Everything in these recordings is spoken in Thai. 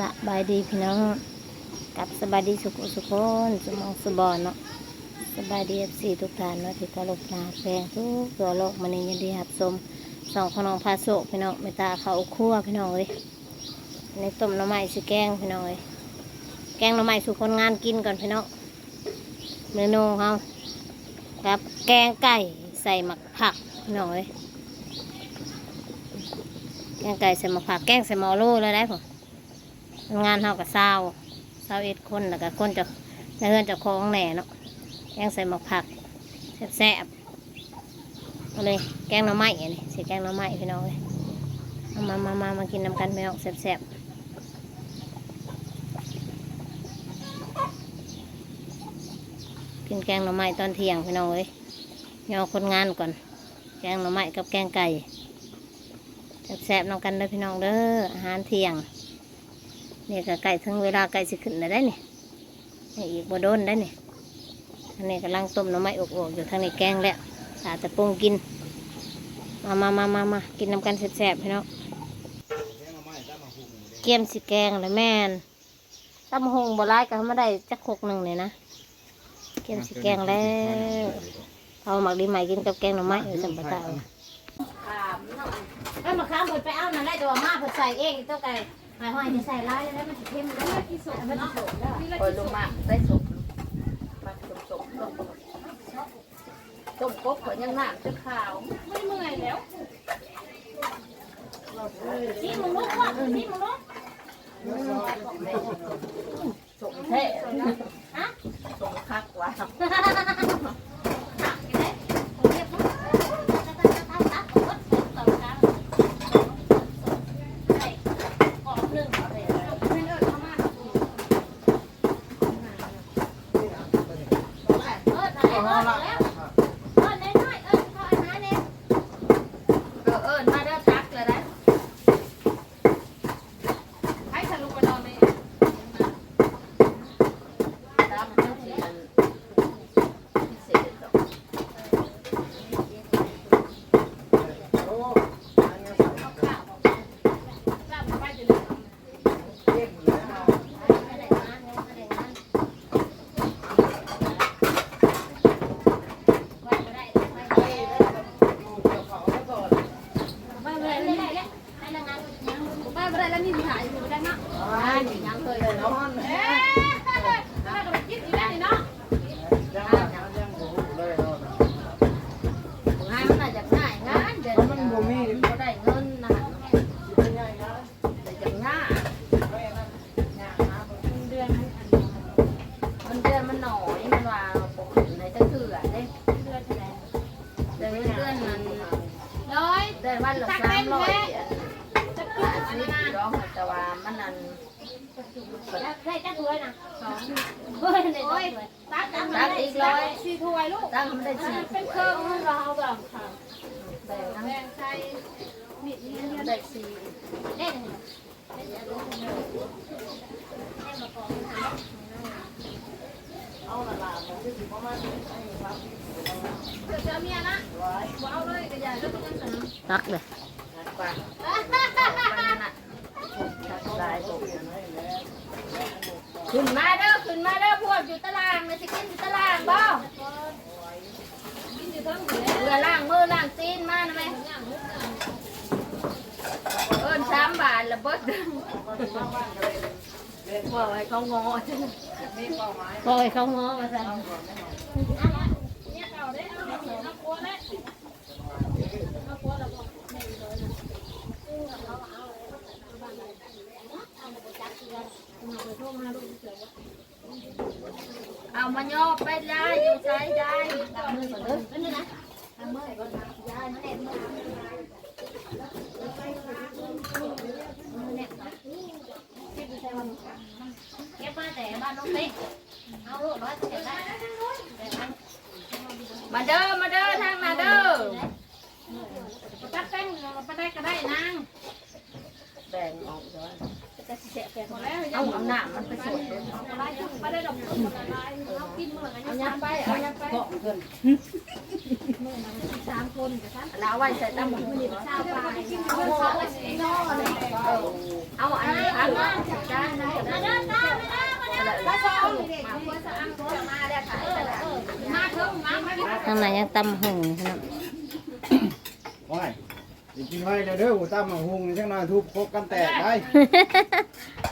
สบายดีพี่น้องกับสบายดีสุขสุขคนสมองสบอนเนาะสบายดีเอฟซีทุกท่านเนาะที่เคารพนาแปลงทุกตัวโลกมันนี้ยินดีหับชมสองพี่น้องพาโศกพี่น้องเมตตาเขาคั่วพี่น้องเอ้ยในต้มหน้ำไม้สิแกงพี่น้องเอ้ยแกงหน้ำไม้สู่คนงานกินก่อนพี่น้องเมนูเขากับแกงไก่ใส่หมักผักพี่น้องเอ้ยแกงไก่ใส่หมะผักแกงใส่หมอโล่เลยได้ผม งานเท่ากับเศร้าเศร้าเอ็ดคนแล้วก็คนจะในเฮือนจะคล้องแหน่เนาะแกงใส่หมะผักแซ่บๆเอาเลยแกงหน่อไม้อันนี้ใส่แกงหน่อไม้พี่น้องเลยเอามามามามากินน้ำกันพี่น้องแซ่บๆกินแกงหน่อไม้ตอนเที่ยงพี่น้องเลยยอคนงานก่อน แกงหน่อไม้กับแกงไก่แซ่บๆน้องกันเด้อพี่น้องเด้ออาหารเที่ยง นี่ก็ใกล้ถึงเวลาใกล้สิขึ้นแล้วได้เนี่นี่อีกบ่โดนได้เนี่ยอันนี้กำลังต้มหน้ำไม้อกๆอยู่ทางในแกงแล้วสาจะปรุงกิน มามามามามากินน้ำกันแซ่บๆพี่น้องเกียมสิแกงเลยแม่นตำหงบ่ร้ายก็มาได้จักหกหนึ่งเลยนะเกียมสิแกงแล้วเอาหมักดีใหม่กินกับแกงหน่อไม้เออสัมปะตาเอ้ยมาข้ามเพิ่นไปเอานั่นได้ต่ว่ามาเพิ่นใส่เองตัวไก่ หมายความว่าจะใส่ร้ายแล้วมันจะเข้มแล้วมันจะสุกมันจะสุกแล้วคอยลงมาได้สุกมาสมสมต้มต้มกบขอยังน้ำจะขาวไม่เมื่อยแล้วนี่มึงลุกว่ะนี่มึงลุกสมแท้สมคักว่า เออเอิญมาเด้อทักเลยนะ ให้ทะลุไปนอนใน ตามเจ้าที่อันพิเศษดอก บ้านอะไรแล้วนี่ บ้านอะไรแล้วนี่ถ่ายอยู่ ได้จักถ้วยตักกันมาได้สี่ถ้วยลูกตั้งมันได้สี่เป็นเครื่องเราเอาแบบค่ะแบ่งทั้งแบ่งใส่มีดนี้มันได้สี่ได้หนึ่งเดี๋ยวจะเมียนะว้าวเลยกระยายแล้วเป็นยังไงตักเลยนัดกว่ามันน่ะลายผม ขึ้นมาเด้อขึ้นมาเด้อพวกอยู่ตารางเลยสิกินอยู่ตารางบ่เรือล่างมือล่างตีนมานะแม่เอิ้นสามบาทละเบิดว่าให้เขางอปล่อยเขางอมาซะเนี่ยเก่าได้เอาเอาครัวได้เอาครัวแล้วบอก เอามาย่อไปได้อยู่ใจได้มือก่อนเด้อนั่นนะเก็บมาแต่บ้านน้องติ๊กเอาลูกร้อยเก็บได้มาเด้อมาเด้อทางมาเด้อตักแป้งเราไปได้ก็ได้นางแบ่งออกด้วยจะ เอาเอาหนามันไปสวดเลยเอายัดไปเอายัดไปเกาะเกินแล้วเอาไว้ใส่ตั้งหมดเอาอันนี้อาด้านไหนด้านไหนมอะมาได้ทางไหนยังตำหงนะ โอ้ย จริงไว้เด้อเด้อหูตั้มมาหุงจังหน่อยทุบโคกกันแตกได้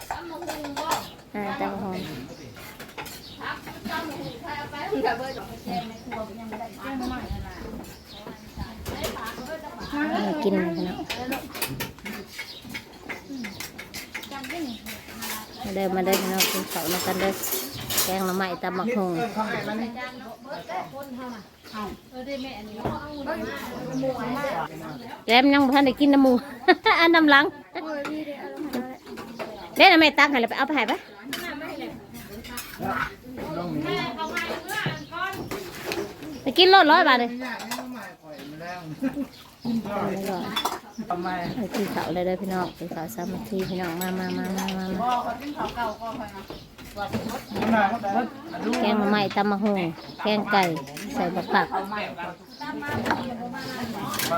เอามาหุงบ่อ่าตำหงกับเบอร์มากินเน้องมาเดินมาเดินพี่น้องกินข้าวมากันเด้อแกงหน่อไม้ตำบักหงเออได้แม่อันนี้ แล้วมันยังบ่ทันได้กินน้ำมู อันน้ำหลังเล่นทำไมตักให้เราไปเอาไปให้ปะต้องมีแม่เขามาเมื่ออันก่อนไปกินโลดร้อยบาทเลยยากนี่ต้องมาปล่อยมาแล้วไม่ร้อยทำไมไปกินข้าวเลยเด้อพี่น้องกินข้าวสามัคคีพี่น้องมามามามามามาพ่อเขาเป็นเขาเก่าก็คอยนะทำไมาแกงหน่อไม้ตำบักหงแกงไก่ ใส่บักผักเปิ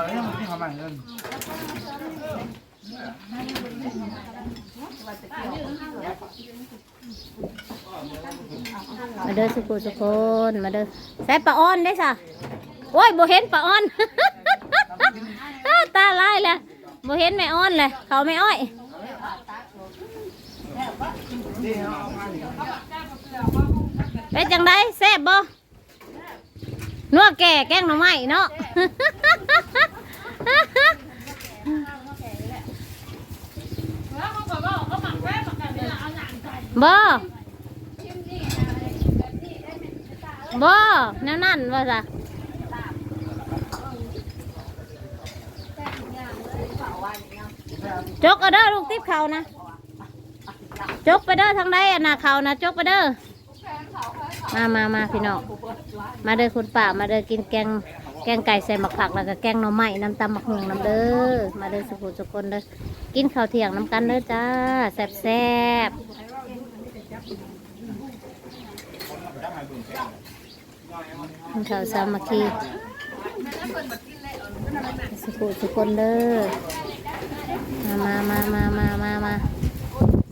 ดยังที่เขาใหม่เลยมาเด้อสุกุสุคนมาเด้อใส่ปลาอ้อนได้สะโอ้ยโบเห็นปลาอ้อนตาลายเลยบ่เห็นแม่อ้อนเลยเขาไม่อ้อยนี่เขาเอามาอยู่เป็นจังไดแซ่บบ่ นัวแก่แกงหน่อไม้เนาะแล้วเขาก็บอกเขาหมักแว่หมักกันเนาหนังไก่บ่แนวนั่นว่าซะจกเอาเด้อลูกติ๊บเขานะ จกไปเด้อทางใดอะนะเขานะ จกไปเด้อ มามามาพี่น้อง มาเด้อคุณป้ามาเด้อกินแกง แกงไก่ใส่หมักผักแล้วก็แกงหน่อไม้น้ำตำหมักหงน้ำเด้อ มาเด้อสุขุสุคนเด้อ กินข้าวเที่ยงน้ำกันเด้อจ้าแซ่บแซ่บกินข้าวสามัคคีสุขุสุคนเด้อ มามามามามามา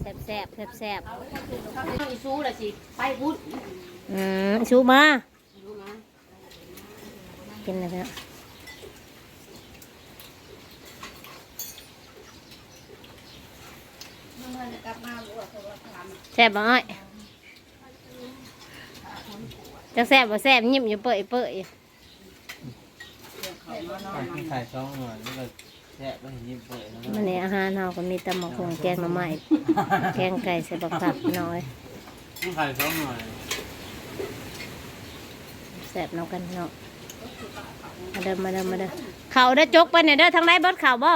แซ่บแซ่บแซ่บแซ่บอีซูละสิ ไปพุทธ อืมชูมากินเลยครับแซ่บบ่อ้อยจะแซ่บบ่แซ่บยิ้มอยู่เปื่อยเปื่อยถ่ายช่องหน่อยแล้วก็แทะแล้วยิ้มเปิดแล้วมันนี้อาหารเฮาก็มีตำหมกหงแกงหน่อไม้แกงไก่ใส่บักผักน้อยต้องถ่ายช่องหน่อย แซ่บน้ำกันพี่น้องมาเด้อมาเด้อมาเด้อเข่าได้อจกไปเนี่ยเด้อทางไหนเบิดเข่าบ่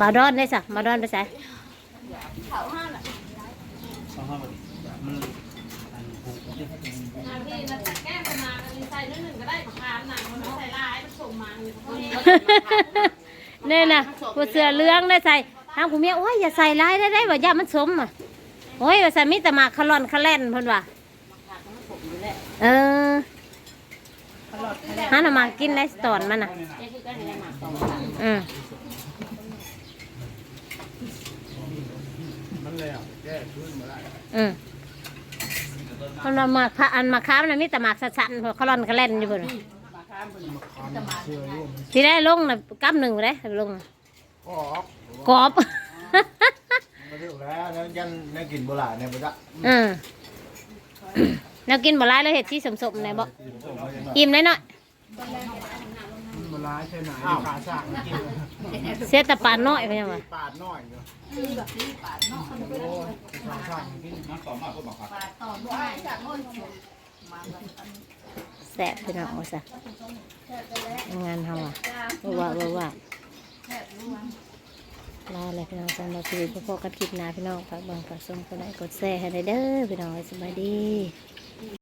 มาดอนได้สะมาดอนไปใส่ช่องห้ามันมันอันผูกนาทีนะแก้ประมาณนี้ใส่นิดหนึ่งก็ได้ของทานหนังมันไม่ใส่ลายมันส่งมาอยู่เขาเนี่ยเนี่ยนะผู้เสือเหลื้องได้ใส่ทางผู้เมียโอ้ยอย่าใส่ลายได้ได้ว่าอย่ามันสมอะโอ้ยว่าใส่มิแต่หมากคลอนคาแล่นเพิ่นว่าเออฮานามากินไรตอนมันน่ะอืมมันแล้วแก้พื้นมาได้อืมคนละหมากพระอันมาค้ามนะมิแต่หมากสันๆเพราะคลอนคาแล่นอยู่เพิ่นว่ะเชื่อร่วมที่ได้ลงน่ะกำหนึ่งเลยลงน่ะก็ออก กรอบมาถึงแล้วแล้วยันนักกินโบราณเนี่ยบ่ได้อืมเรากินบ่ร้ายแล้วเห็ดที่สมๆในบ่อิ่มเลยเนาะโบราณใช่ไหมขาสร้างกินเสียแต่ปานน้อยไปยังไงปาดน้อยอยู่โอ้ยขาสร้างกินน้ำต่อมาก็บอกครับแสบพี่น้องว่าซะงานเฮาอะว่าว่าว่า ลาเลยพี่น้องสำหรับคลิปพ่อกันคลิปหน้าพี่น้องฝากบังฝากชมกดไลค์กดแชร์ให้ได้เด้อพี่น้องสบายดี